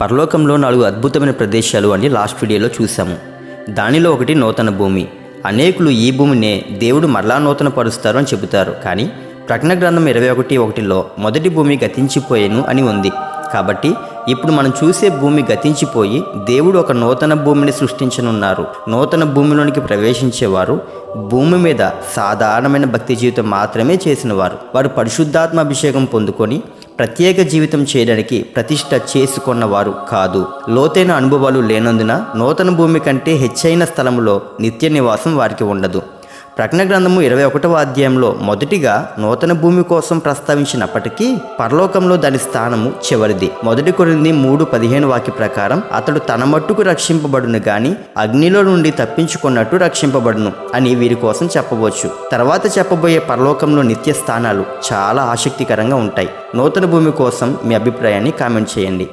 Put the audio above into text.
పరలోకంలో నాలుగు అద్భుతమైన ప్రదేశాలు అని లాస్ట్ వీడియోలో చూసాము దానిలో ఒకటి నూతన భూమి. అనేకులు ఈ భూమినే దేవుడు మరలా నూతన పరుస్తారు అని చెబుతారు. కానీ ప్రకటన గ్రంథం ఇరవై ఒకటి ఒకటిలో మొదటి భూమి గతించిపోయేను అని ఉంది. కాబట్టి ఇప్పుడు మనం చూసే భూమి గతించిపోయి దేవుడు ఒక నూతన భూమిని సృష్టించనున్నారు. నూతన భూమిలోనికి ప్రవేశించేవారు భూమి మీద సాధారణమైన భక్తి జీవితం మాత్రమే చేసినవారు. వారు పరిశుద్ధాత్మ అభిషేకం పొందుకొని ప్రత్యేక జీవితం చేయడానికి ప్రతిష్ట చేసుకున్నవారు కాదు. లోతైన అనుభవాలు లేనందున నూతన భూమి కంటే హెచ్చైన స్థలంలో నిత్య నివాసం వారికి ఉండదు. ప్రకటన గ్రంథము ఇరవై ఒకటవ అధ్యాయంలో మొదటిగా నూతన భూమి కోసం ప్రస్తావించినప్పటికీ పరలోకంలో దాని స్థానము చివరిది. మొదటి కొరింది మూడు పదిహేను వాక్య ప్రకారం అతడు తన మట్టుకు రక్షింపబడును గాని అగ్నిలో నుండి తప్పించుకున్నట్టు రక్షింపబడును అని వీరి కోసం చెప్పవచ్చు. తర్వాత చెప్పబోయే పరలోకంలో నిత్య స్థానాలు చాలా ఆసక్తికరంగా ఉంటాయి. నూతన భూమి కోసం మీ అభిప్రాయాన్ని కామెంట్ చేయండి.